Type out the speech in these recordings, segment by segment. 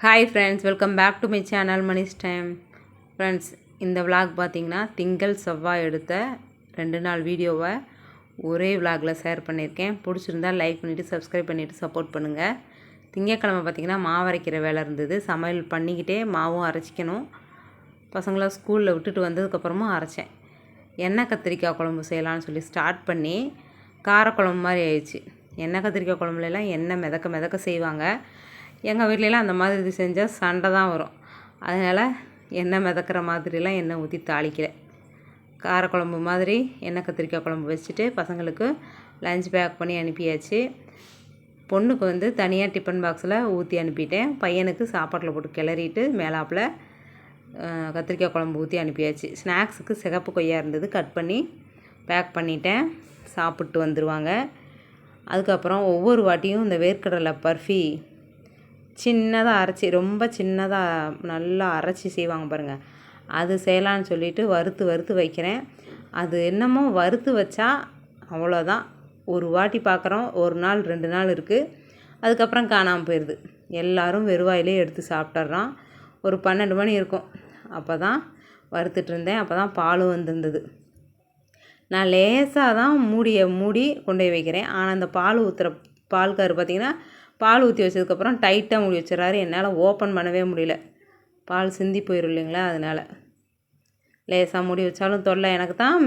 Hi friends welcome back to my channel Mani's time friends இந்த vlog பார்த்தீங்கன்னா திங்கள் செவ்வாய் எடுத்த ரெண்டு நாள் வீடியோவை ஒரே விலாகில் ஷேர் பண்ணியிருக்கேன் பிடிச்சிருந்தா லைக் பண்ணிவிட்டு சப்ஸ்கிரைப் பண்ணிவிட்டு சப்போர்ட் பண்ணுங்கள் திங்கக்கிழமை பார்த்திங்கன்னா மாவு அரைக்கிற வேலை இருந்தது. சமையல் பண்ணிக்கிட்டே மாவும் அரைச்சிக்கணும். பசங்களாம் ஸ்கூலில் விட்டுட்டு வந்ததுக்கப்புறமும் அரைச்சேன். எண்ணெய் கத்திரிக்காய் குழம்பு செய்யலான்னு சொல்லி ஸ்டார்ட் பண்ணி காரக்குழம்பு மாதிரி ஆயிடுச்சு. எண்ணெய் கத்திரிக்காய் குழம்புலலாம் எண்ணெய் மிதக்க மிதக்க செய்வாங்க. எங்கள் வீட்லலாம் அந்த மாதிரி செஞ்சால் சண்டை தான் வரும். அதனால் எண்ணெய் மிதக்கிற மாதிரிலாம் எண்ணெய் ஊற்றி தாளிக்கல. காரக்குழம்பு மாதிரி எண்ணெய் கத்திரிக்காய் குழம்பு வச்சுட்டு பசங்களுக்கு லஞ்ச் பேக் பண்ணி அனுப்பியாச்சு. பொண்ணுக்கு வந்து தனியாக டிஃபன் பாக்ஸில் ஊற்றி அனுப்பிட்டேன். பையனுக்கு சாப்பாட்டில் போட்டு கிளறிட்டு மேலாப்பில் கத்திரிக்காய் குழம்பு ஊற்றி அனுப்பியாச்சு. ஸ்நாக்ஸுக்கு சிகப்பு கொய்யா இருந்தது கட் பண்ணி பேக் பண்ணிட்டேன். சாப்பிட்டு வந்துடுவாங்க அதுக்கப்புறம் ஒவ்வொரு வாட்டியும் இந்த வேர்க்கடலை பர்ஃபி சின்னதாக அரைச்சி ரொம்ப சின்னதாக நல்லா அரைச்சி செய்வாங்க பாருங்கள் அது செய்யலான்னு சொல்லிட்டு வறுத்து வறுத்து வைக்கிறேன். அது என்னமோ வறுத்து வச்சா அவ்வளோதான் ஒரு வாட்டி பார்க்குறோம் ஒரு நாள் ரெண்டு நாள் இருக்குது அதுக்கப்புறம் காணாமல் போயிடுது எல்லோரும் வெறுவாயிலே எடுத்து சாப்பிட்றான் ஒரு பன்னெண்டு மணி இருக்கும். அப்போ தான் வறுத்துட்டு இருந்தேன். அப்போ தான் பாலும் வந்திருந்தது. நான் லேசாக தான் மூடியை மூடி கொண்டு போய் வைக்கிறேன். ஆனால் அந்த பால் ஊற்றுற பால்கார் பார்த்திங்கன்னா பால் ஊற்றி வச்சதுக்கப்புறம் டைட்டாக மூடி வச்சிடறாரு. என்னால் ஓப்பன் பண்ணவே முடியல. பால் சிந்தி போயிடும் இல்லைங்களா? அதனால். லேசாக மூடி வச்சாலும் தொல்லை எனக்கு தான்.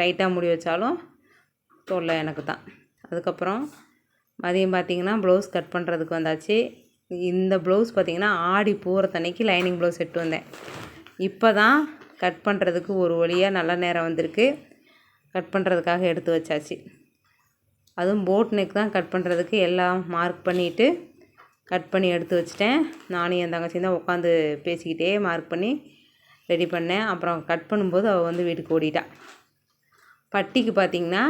டைட்டாக மூடி வச்சாலும் தொல்லை எனக்கு தான். அதுக்கப்புறம் மதியம் பார்த்தீங்கன்னா ப்ளவுஸ் கட் பண்ணுறதுக்கு வந்தாச்சு. இந்த ப்ளவுஸ் பார்த்திங்கன்னா ஆடி பூரத்தன்னைக்கு லைனிங் ப்ளவுஸ் எடுத்து வந்தேன். இப்போ தான் கட் பண்ணுறதுக்கு ஒரு வழியாக நல்ல நேரம் வந்திருக்கு. கட் பண்ணுறதுக்காக எடுத்து வச்சாச்சு. அதுவும் போட் நெக் தான் கட் பண்ணுறதுக்கு எல்லாம் மார்க் பண்ணிவிட்டு கட் பண்ணி எடுத்து வச்சிட்டேன். நானும் என் தங்கச்சியும் தான் உட்காந்து பேசிக்கிட்டே மார்க் பண்ணி ரெடி பண்ணேன். அப்புறம் கட் பண்ணும்போது அவள் வந்து வீட்டுக்கு ஓடிட்டா. பட்டிக்கு பார்த்திங்கன்னா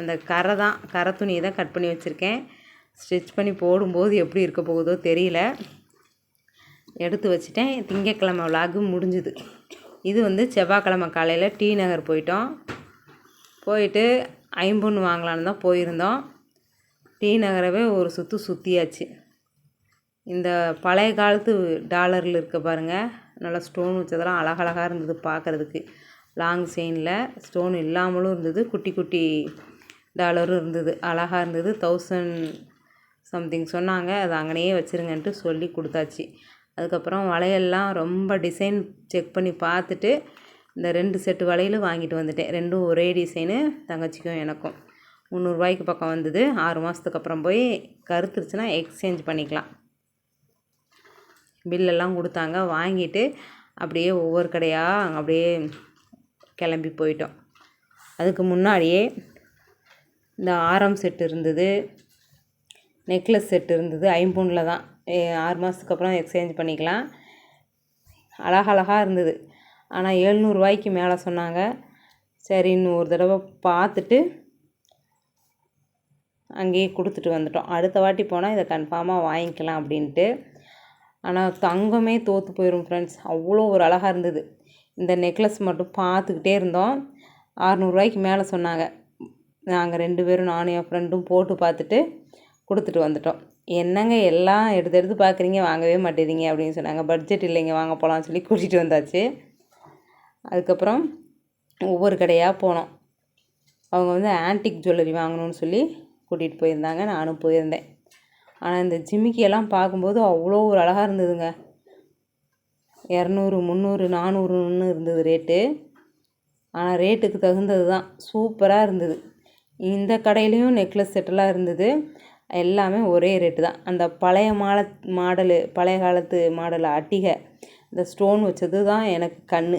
அந்த கரை தான் கரை துணியை தான் கட் பண்ணி வச்சுருக்கேன். ஸ்டிச் பண்ணி போடும்போது எப்படி இருக்க போகுதோ தெரியல. எடுத்து வச்சுட்டேன். திங்கக்கிழமை விலாகு முடிஞ்சுது. இது வந்து செவ்வாய்க்கிழமை காலையில் டி நகர் போயிட்டோம். போயிட்டு ஐம்பொன்று வாங்கலான்னு தான் போயிருந்தோம். டி நகரவே ஒரு சுற்று சுற்றியாச்சு இந்த பழைய காலத்து டாலரில் இருக்க பாருங்கள் நல்லா ஸ்டோன் வச்சதெல்லாம் அழகழகாக இருந்தது பார்க்குறதுக்கு. லாங் செயினில் ஸ்டோன் இல்லாமலும் இருந்தது குட்டி குட்டி டாலரும் இருந்தது அழகாக இருந்தது. தௌசண்ட் சம்திங் சொன்னாங்க அது அங்கனையே வச்சுருங்கன்ட்டு சொல்லி கொடுத்தாச்சு. அதுக்கப்புறம் வளையல்லாம் ரொம்ப டிசைன் செக் பண்ணி பார்த்துட்டு இந்த ரெண்டு செட்டு வளையலும் வாங்கிட்டு வந்துட்டேன். ரெண்டும் ஒரே டிசைனு தங்கச்சிக்கும் எனக்கும். முந்நூறுரூவாய்க்கு பக்கம் வந்தது. ஆறு மாதத்துக்கு அப்புறம் போய் கருத்துருச்சுன்னா எக்ஸ்சேஞ்ச் பண்ணிக்கலாம். பில்லெல்லாம் கொடுத்தாங்க. வாங்கிட்டு அப்படியே ஒவ்வொரு கடையாக அப்படியே கிளம்பி போயிட்டோம். அதுக்கு முன்னாடியே இந்த ஆரம் செட்டு இருந்தது நெக்லஸ் செட்டு இருந்தது ஐம்பூனில் தான். ஆறு மாதத்துக்கு அப்புறம் எக்ஸ்சேஞ்ச் பண்ணிக்கலாம். அழகழகாக இருந்தது. ஆனால் எழுநூறுவாய்க்கு மேலே சொன்னாங்க. சரின்னு ஒரு தடவை பார்த்துட்டு அங்கேயே கொடுத்துட்டு வந்துட்டோம். அடுத்த வாட்டி போனால் இதை கன்ஃபார்மாக வாங்கிக்கலாம் அப்படின்ட்டு. ஆனால் தங்கமே தோற்று போயிடும் ஃப்ரெண்ட்ஸ் அவ்வளோ ஒரு அழகாக இருந்தது. இந்த நெக்லஸ் மட்டும் பார்த்துக்கிட்டே இருந்தோம். அறநூறுவாய்க்கு மேலே சொன்னாங்க. நாங்கள் ரெண்டு பேரும் நானும் என் ஃப்ரெண்டும் போட்டு பார்த்துட்டு கொடுத்துட்டு வந்துட்டோம். என்னங்க எல்லாம் எடுத்து எடுத்து பார்க்குறீங்க? வாங்கவே மாட்டேறீங்க அப்படின்னு சொன்னாங்க. பட்ஜெட் இல்லைங்க வாங்க போகலான்னு சொல்லி கூட்டிகிட்டு வந்தாச்சு. அதுக்கப்புறம் ஒவ்வொரு கடையாக போனோம். அவங்க வந்து ஆன்டிக் ஜுவல்லரி வாங்கணும்னு சொல்லி கூட்டிகிட்டு போயிருந்தாங்க. நானும் போயிருந்தேன். ஆனால் இந்த ஜிமிக்கியெல்லாம் பார்க்கும்போது அவ்வளோ ஒரு அழகாக இருந்ததுங்க. இரநூறு முந்நூறு நானூறுன்னு இருந்தது ரேட்டு ஆனால் ரேட்டுக்கு தகுந்தது தான். சூப்பராக இருந்தது. இந்த கடையிலையும் நெக்லஸ் செட்டெல்லாம் இருந்தது. எல்லாமே ஒரே ரேட்டு தான். அந்த பழைய மால மாடலு பழைய காலத்து மாடல் அட்டிகை இந்த ஸ்டோன் வச்சது தான் எனக்கு கண்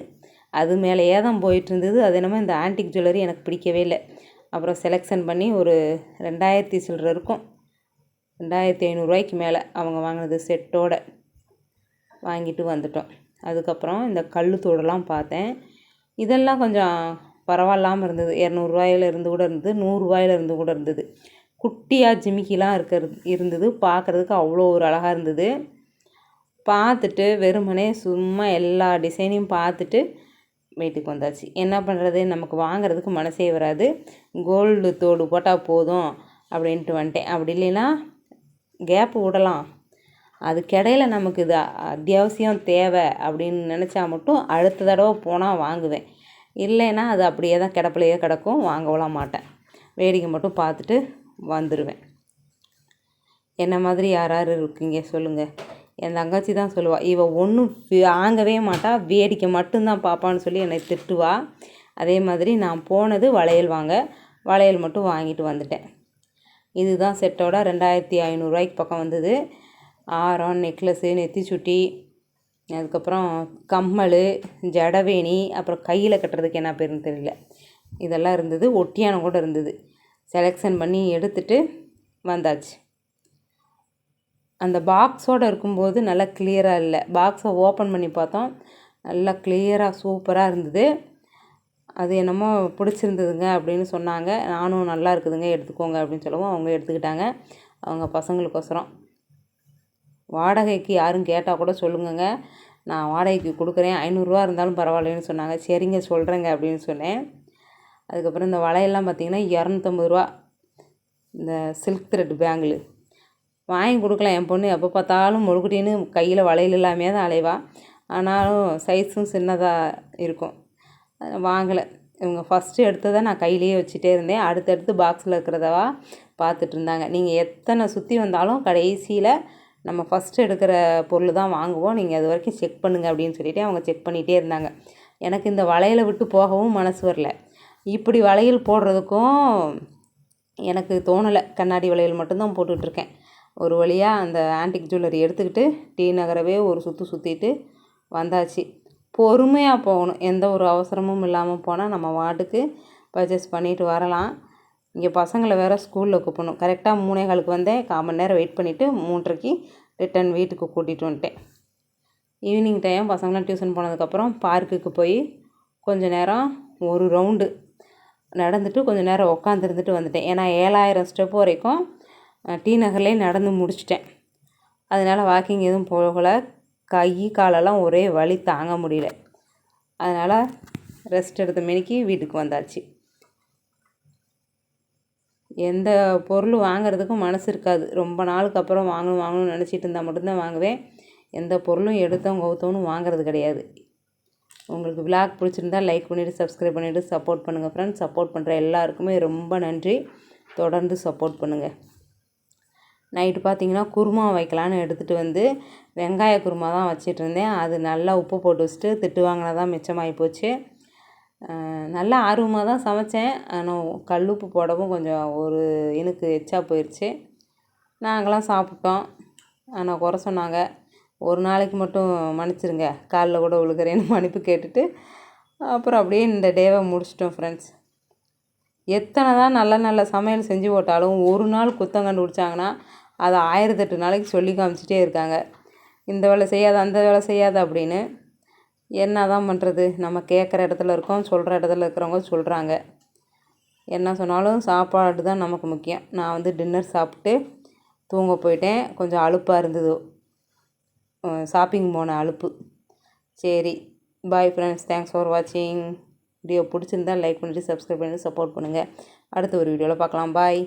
அது மேலேயே தான் போயிட்டு இருந்தது அது என்னமோ இந்த ஆன்டிக் ஜுவல்லரி எனக்கு பிடிக்கவே இல்லை. அப்புறம் செலெக்ஷன் பண்ணி ஒரு ரெண்டாயிரத்தி சில்லற இருக்கும். ரெண்டாயிரத்தி ஐநூறுரூவாய்க்கு மேலே அவங்க வாங்கினது செட்டோட வாங்கிட்டு வந்துட்டோம். அதுக்கப்புறம் இந்த கல்லுத்தோடெல்லாம் பார்த்தேன். இதெல்லாம் கொஞ்சம் பரவாயில்லாமல் இருந்தது. இரநூறுவாயில இருந்து கூட இருந்தது. நூறுரூவாயில இருந்து கூட இருந்தது. குட்டியாக ஜிமிக்கிலாம் இருக்கிறது இருந்தது. பார்க்குறதுக்கு அவ்வளோ ஒரு அழகாக இருந்தது. பார்த்துட்டு வெறுமனே சும்மா எல்லா டிசைனையும் பார்த்துட்டு வீட்டுக்கு வந்தாச்சு. என்ன பண்ணுறது நமக்கு வாங்குறதுக்கு மனசே வராது. கோல்டு தோடு போட்டால் போதும் அப்படின்ட்டு வந்துட்டேன். அப்படி இல்லைன்னா கேப்பு விடலாம். அதுக்கிடையில் நமக்கு இது அத்தியாவசியம் தேவை அப்படின்னு நினச்சா மட்டும் அடுத்த தடவை போனால் வாங்குவேன். இல்லைன்னா அது அப்படியே தான் கிடப்புலையே கிடக்கும். வாங்கலாம் மாட்டேன். வேடிக்கை மட்டும் பார்த்துட்டு வந்துடுவேன் என்ன மாதிரி யார் யார் இருக்கீங்க? சொல்லுங்கள் என் தங்கச்சி தான் சொல்லுவாள் இவள் ஒன்றும் வாங்கவே மாட்டா வேடிக்கை மட்டும்தான் பார்ப்பான்னு சொல்லி என்னை திட்டுவா. அதே மாதிரி நான் போனது வளையல் வாங்க வளையல் மட்டும் வாங்கிட்டு வந்துட்டேன். இதுதான் செட்டோட ரெண்டாயிரத்தி ஐநூறுரூவாய்க்கு பக்கம் வந்தது. ஆரம் நெக்லஸ்ஸு நெத்தி சுட்டி அதுக்கப்புறம் கம்மல் ஜடவேணி அப்புறம் கையில் கட்டுறதுக்கு என்ன பேருன்னு தெரியல. இதெல்லாம் இருந்தது ஒட்டியானம் கூட இருந்தது. செலெக்ஷன் பண்ணி எடுத்துகிட்டு வந்தாச்சு. அந்த பாக்ஸோடு இருக்கும்போது நல்லா கிளியராக இல்லை. பாக்ஸை ஓப்பன் பண்ணி பார்த்தோம். நல்லா கிளியராக சூப்பராக இருந்தது. அது என்னமோ பிடிச்சிருந்ததுங்க அப்படின்னு சொன்னாங்க. நானும் நல்லா இருக்குதுங்க எடுத்துக்கோங்க அப்படின்னு சொல்லவும் அவங்க எடுத்துக்கிட்டாங்க. அவங்க பசங்களுக்கோசரம். வாடகைக்கு யாரும் கேட்டால் கூட சொல்லுங்கங்க. நான் வாடகைக்கு கொடுக்குறேன். ஐநூறுரூவா இருந்தாலும் பரவாயில்லன்னு சொன்னாங்க. சரிங்க சொல்கிறேங்க அப்படின்னு சொன்னேன். அதுக்கப்புறம் இந்த வளையெல்லாம் பார்த்திங்கன்னா இரநூத்தம்பது ரூபா. இந்த சில்க் த்ரெட் பேங்கிள் வாங்கி கொடுக்கலாம். என் பொண்ணு எப்போ பார்த்தாலும் முழுக்குட்டின்னு கையில் வளையல் இல்லாமே தான் அலைவா. ஆனாலும் சைஸும் சின்னதாக இருக்கும். வாங்கலை. இவங்க ஃபஸ்ட்டு எடுத்ததை நான் கையிலேயே வச்சுட்டே இருந்தேன். அடுத்தடுத்து பாக்ஸில் இருக்கிறதவா பார்த்துட்டு இருந்தாங்க. நீங்கள் எத்தனை சுற்றி வந்தாலும் கடைசியில் நம்ம ஃபஸ்ட்டு எடுக்கிற பொருள் தான் வாங்குவோம். நீங்கள் அது வரைக்கும் செக் பண்ணுங்கள் அப்படின்னு சொல்லிவிட்டு அவங்க செக் பண்ணிகிட்டே இருந்தாங்க. எனக்கு இந்த வளையலை விட்டு போகவும் மனசு வரல. இப்படி வளையல் போடுறதுக்கும் எனக்கு தோணலை. கண்ணாடி வளையல் மட்டும்தான் போட்டுட்ருக்கேன் ஒரு வழியாக அந்த ஆன்டிக் ஜுவல்லரி எடுத்துக்கிட்டு டி நகரவே ஒரு சுற்று சுற்றிட்டு வந்தாச்சு. பொறுமையாக போகணும். எந்த ஒரு அவசரமும் இல்லாமல் போனால் நம்ம வாட்டுக்கு பர்ச்சேஸ் பண்ணிட்டு வரலாம். இங்கே பசங்களை வேறு ஸ்கூலில் கூப்பிடணும். கரெக்டாக மூணே காலுக்கு வந்தேன். கால் மணி நேரம் வெயிட் பண்ணிவிட்டு மூன்றரைக்கு ரிட்டன் வீட்டுக்கு கூட்டிகிட்டு வந்துட்டேன். ஈவினிங் டைம் பசங்களாம் டியூஷன் போனதுக்கப்புறம் பார்க்குக்கு போய் கொஞ்சம் நேரம் ஒரு ரவுண்டு நடந்துட்டு கொஞ்சம் நேரம் உட்காந்துருந்துட்டு வந்துட்டேன். ஏன்னா ஏழாயிரம் ஸ்டெப் வரைக்கும் டி நகர்லேயே நடந்து முடிச்சிட்டேன். அதனால் வாக்கிங் எதுவும் போகலை. கை காலெல்லாம் ஒரே வலி தாங்க முடியல. அதனால் ரெஸ்ட் எடுத்த மணிக்கு வீட்டுக்கு வந்தாச்சு. எந்த பொருள் வாங்குறதுக்கும் மனசு இருக்காது. ரொம்ப நாளுக்கு அப்புறம் வாங்கணும் வாங்கணும்னு நினச்சிட்டு இருந்தால் மட்டும்தான் வாங்குவேன். எந்த பொருளும் எடுத்தோம் கவுத்தோன்னு வாங்குறது கிடையாது. உங்களுக்கு விளாக் பிடிச்சிருந்தா லைக் பண்ணிவிட்டு சப்ஸ்கிரைப் பண்ணிவிட்டு சப்போர்ட் பண்ணுங்கள் ஃப்ரெண்ட்ஸ் சப்போர்ட் பண்ணுற எல்லாருக்குமே ரொம்ப நன்றி. தொடர்ந்து சப்போர்ட் பண்ணுங்கள் நைட்டு பார்த்தீங்கன்னா குருமா வைக்கலான்னு எடுத்துகிட்டு வந்து வெங்காய குருமா தான் வச்சிட்டு இருந்தேன். அது நல்லா உப்பு போட்டு வச்சுட்டு திட்டு வாங்கினதான் மிச்சமாகி போச்சு. நல்லா ஆர்வமாக தான் சமைச்சேன். ஆனால் கல் உப்பு போடவும் கொஞ்சம் ஒரு இனுக்கு எச்சா போயிடுச்சு நாங்களாம் சாப்பிட்டோம். ஆனால் குறை சொன்னாங்க. ஒரு நாளைக்கு மட்டும் மன்னிச்சிருங்க. காலில் கூட விழுகிறேன்னு மன்னிப்பு கேட்டுட்டு அப்புறம் அப்படியே இந்த டேவை முடிச்சிட்டோம் ஃப்ரெண்ட்ஸ் எத்தனை தான் நல்ல நல்ல சமையல் செஞ்சு போட்டாலும் ஒரு நாள் குத்தம் கண்டுபிடிச்சாங்கன்னா அதை ஆயிரத்தெட்டு நாளைக்கு சொல்லி காமிச்சிட்டே இருக்காங்க. இந்த வேலை செய்யாத அந்த வேலை செய்யாத அப்படின்னு என்ன தான் பண்ணுறது நம்ம கேட்குற இடத்துல இருக்கோம் சொல்கிற இடத்துல இருக்கிறவங்க சொல்கிறாங்க என்ன சொன்னாலும் சாப்பாடு தான் நமக்கு முக்கியம். நான் வந்து டின்னர் சாப்பிட்டு தூங்க போயிட்டேன். கொஞ்சம் அலுப்பாக இருந்தது. ஷாப்பிங் போன அலுப்பு. சரி பாய் ஃப்ரெண்ட்ஸ் தேங்க்ஸ் ஃபார் வாட்சிங் வீடியோ பிடிச்சிருந்தா லைக் பண்ணிவிட்டு சப்ஸ்கிரைப் பண்ணிவிட்டு சப்போர்ட் பண்ணுங்கள் அடுத்த ஒரு வீடியோவில் பார்க்கலாம். பாய்